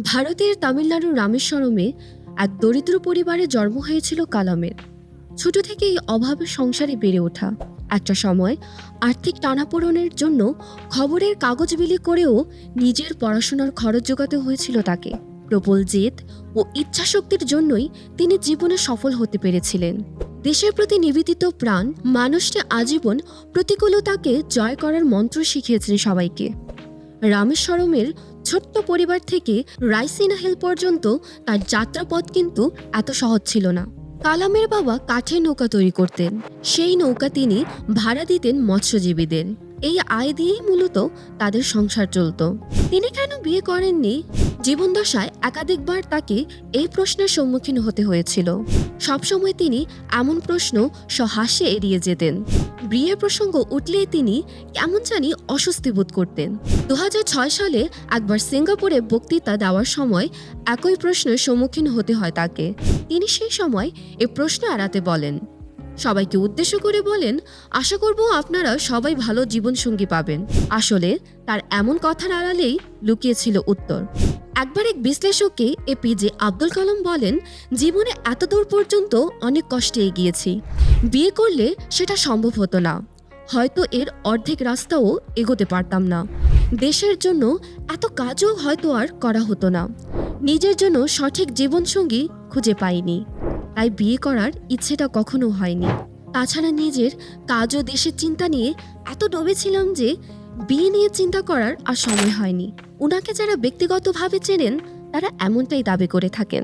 ভারতের তামিলনাড়ুর রামেশ্বরমে এক দরিদ্র পরিবারে জন্ম হয়েছিল কালামের। ছোট থেকেই অভাবের সংসারে বেড়ে ওঠা। একটা সময় আর্থিক টানাপোড়নের জন্য খবরের কাগজ বিলি করেও নিজের পড়াশোনার খরচ জোগাতে হয়েছিল তাকে। প্রবল জেদ ও ইচ্ছাশক্তির জন্যই তিনি জীবনে সফল হতে পেরেছিলেন। দেশের প্রতি নিবেদিত প্রাণ মানুষটি আজীবন প্রতিকূলতাকে জয় করার মন্ত্র শিখিয়েছেন সবাইকে। রামেশ্বরমের ছোট্ট পরিবার থেকে রাইসিনা হিল পর্যন্ত তার যাত্রাপথ কিন্তু এত সহজ ছিল না। কালামের বাবা কাঠের নৌকা তৈরি করতেন। সেই নৌকা তিনি ভাড়া দিতেন মৎস্যজীবীদের। এই আয় দিয়েই মূলত তাদের সংসার চলত। তিনি কেন বিয়ে করেননি? জীবনদশায় একাধিকবার তাকে এই প্রশ্নের সম্মুখীন হতে হয়েছিল। সবসময় তিনি এমন প্রশ্ন সহাস্যে এড়িয়ে যেতেন। বিয়ের প্রসঙ্গ উঠলেই তিনি কেমন জানি অস্বস্তি বোধ করতেন। দু হাজার ছয় সালে একবার সিঙ্গাপুরে বক্তৃতা দেওয়ার সময় একই প্রশ্নের সম্মুখীন হতে হয় তাকে। তিনি সেই সময় এ প্রশ্ন এড়াতে বলেন। সবাইকে উদ্দেশ্য করে বলেন, আশা করব আপনারা সবাই ভালো জীবনসঙ্গী পাবেন। আসলে তার এমন কথার আড়ালেই লুকিয়েছিল উত্তর। একবার এক বিশ্লেষককে এপিজে আব্দুল কালাম বলেন, জীবনে এত দূর পর্যন্ত অনেক কষ্টে এগিয়েছি। বিয়ে করলে সেটা সম্ভব হতো না। হয়তো এর অর্ধেক রাস্তাও এগোতে পারতাম না। দেশের জন্য এত কাজও হয়তো আর করা হতো না। নিজের জন্য সঠিক জীবনসঙ্গী খুঁজে পাইনি। তাই বিয়ে করার ইচ্ছেটা কখনো হয়নি। তাছাড়া নিজের কাজ ও দেশের চিন্তা নিয়ে এত ডুবেছিলাম যে, বিয়ে নিয়ে চিন্তা করার আর সময় হয়নি। ওনাকে যারা ব্যক্তিগতভাবে চেনেন তারা এমনটাই দাবি করে থাকেন।